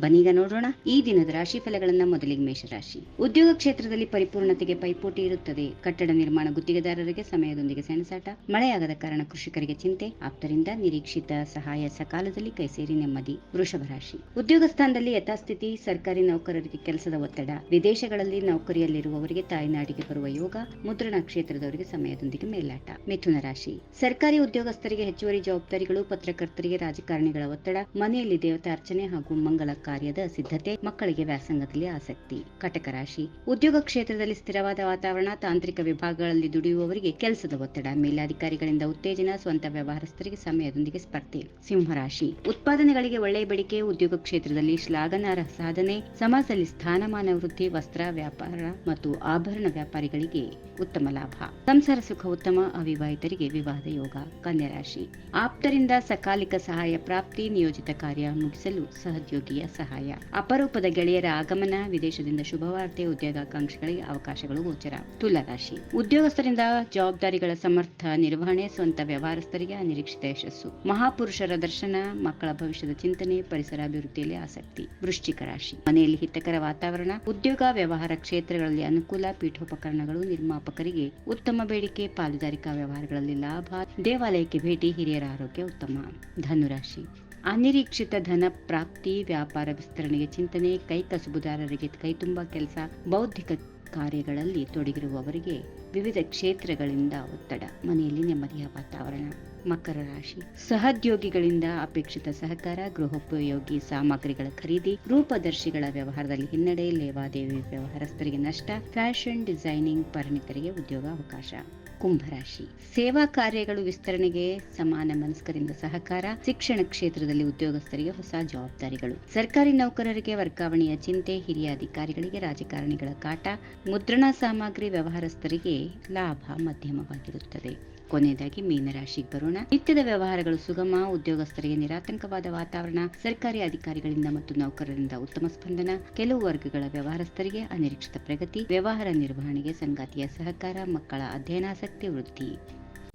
ಬನ್ನೀಗ ನೋಡೋಣ. ಈ ದಿನದ ರಾಶಿ ಫಲಗಳನ್ನ ಮೊದಲಿಗೆ ಮೇಷರಾಶಿ. ಉದ್ಯೋಗ ಕ್ಷೇತ್ರದಲ್ಲಿ ಪರಿಪೂರ್ಣತೆಗೆ ಪೈಪೋಟಿ ಇರುತ್ತದೆ. ಕಟ್ಟಡ ನಿರ್ಮಾಣ ಗುತ್ತಿಗೆದಾರರಿಗೆ ಸಮಯದೊಂದಿಗೆ ಸೆಣಸಾಟ. ಮಳೆಯಾಗದ ಕಾರಣ ಕೃಷಿಕರಿಗೆ ಚಿಂತೆ. ಆಪ್ತರಿಂದ ನಿರೀಕ್ಷಿತ ಸಹಾಯ ಸಕಾಲದಲ್ಲಿ ಕೈಸೇರಿ ನೆಮ್ಮದಿ. ವೃಷಭ ರಾಶಿ. ಉದ್ಯೋಗ ಸ್ಥಾನದಲ್ಲಿ ಯಥಾಸ್ಥಿತಿ, ಸರ್ಕಾರಿ ನೌಕರರಿಗೆ ಕೆಲಸದ ಒತ್ತಡ. ವಿದೇಶಗಳಲ್ಲಿ ನೌಕರಿಯಲ್ಲಿರುವವರಿಗೆ ತಾಯ್ನಾಡಿಗೆ ಬರುವ ಯೋಗ. ಮುದ್ರಣ ಕ್ಷೇತ್ರದವರಿಗೆ ಸಮಯದೊಂದಿಗೆ ಮೇಲಾಟ ಮಿಥುನ ರಾಶಿ. ಸರ್ಕಾರಿ ಉದ್ಯೋಗಸ್ಥರಿಗೆ ಹೆಚ್ಚುವರಿ ಜವಾಬ್ದಾರಿಗಳು, ಪತ್ರಕರ್ತರಿಗೆ ರಾಜಕಾರಣಿಗಳ ಒತ್ತಡ. ಮನೆಯಲ್ಲಿ ದೇವತಾರ್ಚನೆ ಹಾಗೂ ಮಂಗಲ ಕಾರ್ಯದ ಸಿದ್ಧತೆ ಮಕ್ಕಳಿಗೆ ವ್ಯಾಸಂಗದಲ್ಲಿ ಆಸಕ್ತಿ. ಕಟಕ ರಾಶಿ. ಉದ್ಯೋಗ ಕ್ಷೇತ್ರದಲ್ಲಿ ಸ್ಥಿರವಾದ ವಾತಾವರಣ, ತಾಂತ್ರಿಕ ವಿಭಾಗಗಳಲ್ಲಿ ದುಡಿಯುವವರಿಗೆ ಕೆಲಸದ ಒತ್ತಡ, ಮೇಲಾಧಿಕಾರಿಗಳಿಂದ ಉತ್ತೇಜನ, ಸ್ವಂತ ವ್ಯವಹಾರಸ್ಥರಿಗೆ ಸಮಯದೊಂದಿಗೆ ಸ್ಪರ್ಧೆ. ಸಿಂಹರಾಶಿ ಉತ್ಪಾದನೆಗಳಿಗೆ ಒಳ್ಳೆಯ ಬೇಡಿಕೆ, ಉದ್ಯೋಗ ಕ್ಷೇತ್ರದಲ್ಲಿ ಶ್ಲಾಘನಾರ್ಹ ಸಾಧನೆ ಸಮಾಜದಲ್ಲಿ ಸ್ಥಾನಮಾನ ವೃದ್ಧಿ, ವಸ್ತ್ರ ವ್ಯಾಪಾರ ಮತ್ತು ಆಭರಣ ವ್ಯಾಪಾರಿಗಳಿಗೆ ಉತ್ತಮ ಲಾಭ. ಸಂಸಾರ ಸುಖ ಉತ್ತಮ, ಅವಿವಾಹಿತರಿಗೆ ವಿವಾಹದ ಯೋಗ. ಕನ್ಯಾ ರಾಶಿ. ಆಪ್ತರಿಂದ ಸಕಾಲಿಕ ಸಹಾಯ ಪ್ರಾಪ್ತಿ, ನಿಯೋಜಿತ ಕಾರ್ಯ ಮುಗಿಸಲು ಸಹೋದ್ಯೋಗಿಯ ಸಹಾಯ. ಅಪರೂಪದ ಗೆಳೆಯರ ಆಗಮನ, ವಿದೇಶದಿಂದ ಶುಭವಾರ್ತೆ, ಉದ್ಯೋಗಾಕಾಂಕ್ಷಿಗಳಿಗೆ ಅವಕಾಶಗಳು, ಗೋಚರ. ತುಲಾರಾಶಿ ಉದ್ಯೋಗಸ್ಥರಿಂದ ಜವಾಬ್ದಾರಿಗಳ ಸಮರ್ಥ, ನಿರ್ವಹಣೆ ಸ್ವಂತ ವ್ಯವಹಾರಸ್ಥರಿಗೆ ಅನಿರೀಕ್ಷಿತ ಯಶಸ್ಸು. ಮಹಾಪುರುಷರ ದರ್ಶನ, ಮಕ್ಕಳ ಭವಿಷ್ಯದ ಚಿಂತನೆ, ಪರಿಸರ ಅಭಿವೃದ್ಧಿಯಲ್ಲಿ ಆಸಕ್ತಿ. ವೃಶ್ಚಿಕ ರಾಶಿ. ಮನೆಯಲ್ಲಿ ಹಿತಕರ ವಾತಾವರಣ, ಉದ್ಯೋಗ, ವ್ಯವಹಾರ ಕ್ಷೇತ್ರಗಳಲ್ಲಿ ಅನುಕೂಲ, ಪೀಠೋಪಕರಣಗಳು ನಿರ್ಮಾಪಕರಿಗೆ ಉತ್ತಮ ಬೇಡಿಕೆ, ಪಾಲುದಾರಿಕಾ ವ್ಯವಹಾರಗಳಲ್ಲಿ ಲಾಭ. ದೇವಾಲಯಕ್ಕೆ ಭೇಟಿ, ಹಿರಿಯರ ಆರೋಗ್ಯ ಉತ್ತಮ. ಧನುರಾಶಿ. ಅನಿರೀಕ್ಷಿತ ಧನ ಪ್ರಾಪ್ತಿ, ವ್ಯಾಪಾರ ವಿಸ್ತರಣೆಗೆ ಚಿಂತನೆ, ಕೈ ಕಸುಬುದಾರರಿಗೆ ಕೈತುಂಬ ಕೆಲಸ, ಬೌದ್ಧಿಕ ಕಾರ್ಯಗಳಲ್ಲಿ ತೊಡಗಿರುವವರಿಗೆ ವಿವಿಧ ಕ್ಷೇತ್ರಗಳಿಂದ ಒತ್ತಡ, ಮನೆಯಲ್ಲಿ ನೆಮ್ಮದಿಯ ವಾತಾವರಣ. ಮಕರ ರಾಶಿ. ಸಹೋದ್ಯೋಗಿಗಳಿಂದ ಅಪೇಕ್ಷಿತ ಸಹಕಾರ, ಗೃಹೋಪಯೋಗಿ ಸಾಮಗ್ರಿಗಳ ಖರೀದಿ, ರೂಪದರ್ಶಿಗಳ ವ್ಯವಹಾರದಲ್ಲಿ ಹಿನ್ನಡೆ, ಲೇವಾದೇವಿ ವ್ಯವಹಾರಸ್ಥರಿಗೆ ನಷ್ಟ, ಫ್ಯಾಷನ್ ಡಿಸೈನಿಂಗ್ ಪರಿಣಿತರಿಗೆ ಉದ್ಯೋಗ ಅವಕಾಶ. ಕುಂಭರಾಶಿ ಸೇವಾ ಕಾರ್ಯಗಳು ವಿಸ್ತರಣೆಗೆ ಸಮಾನ ಮನಸ್ಕರಿಂದ ಸಹಕಾರ, ಶಿಕ್ಷಣ ಕ್ಷೇತ್ರದಲ್ಲಿ ಉದ್ಯೋಗಸ್ಥರಿಗೆ ಹೊಸ ಜವಾಬ್ದಾರಿಗಳು. ಸರ್ಕಾರಿ ನೌಕರರಿಗೆ ವರ್ಗಾವಣೆಯ ಚಿಂತೆ, ಹಿರಿಯ ಅಧಿಕಾರಿಗಳಿಗೆ ರಾಜಕಾರಣಿಗಳ ಕಾಟ, ಮುದ್ರಣ ಸಾಮಗ್ರಿ ವ್ಯವಹಾರಸ್ಥರಿಗೆ ಲಾಭ ಮಧ್ಯಮವಾಗಿರುತ್ತದೆ. ಕೊನೆಯದಾಗಿ ಮೀನರಾಶಿಗೆ ಬರೋಣ. ನಿತ್ಯದ ವ್ಯವಹಾರಗಳು ಸುಗಮ, ಉದ್ಯೋಗಸ್ಥರಿಗೆ ನಿರಾತಂಕವಾದ ವಾತಾವರಣ, ಸರ್ಕಾರಿ ಅಧಿಕಾರಿಗಳಿಂದ ಮತ್ತು ನೌಕರರಿಂದ ಉತ್ತಮ ಸ್ಪಂದನ, ಕೆಲವು ವರ್ಗಗಳ ವ್ಯವಹಾರಸ್ಥರಿಗೆ ಅನಿರೀಕ್ಷಿತ ಪ್ರಗತಿ, ವ್ಯವಹಾರ ನಿರ್ವಹಣೆಗೆ ಸಂಗಾತಿಯ ಸಹಕಾರ, ಮಕ್ಕಳ ಅಧ್ಯಯನಾಸಕ್ತಿ ವೃದ್ಧಿ.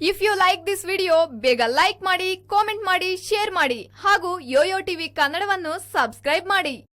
If you like this video ಬೇಗ ಲೈಕ್ ಮಾಡಿ ಕಾಮೆಂಟ್ ಮಾಡಿ ಶೇರ್ ಮಾಡಿ ಹಾಗೂ ಯೋಯೋ ಟಿವಿ ಕನ್ನಡವನ್ನು ಸಬ್ಸ್ಕ್ರೈಬ್ ಮಾಡಿ.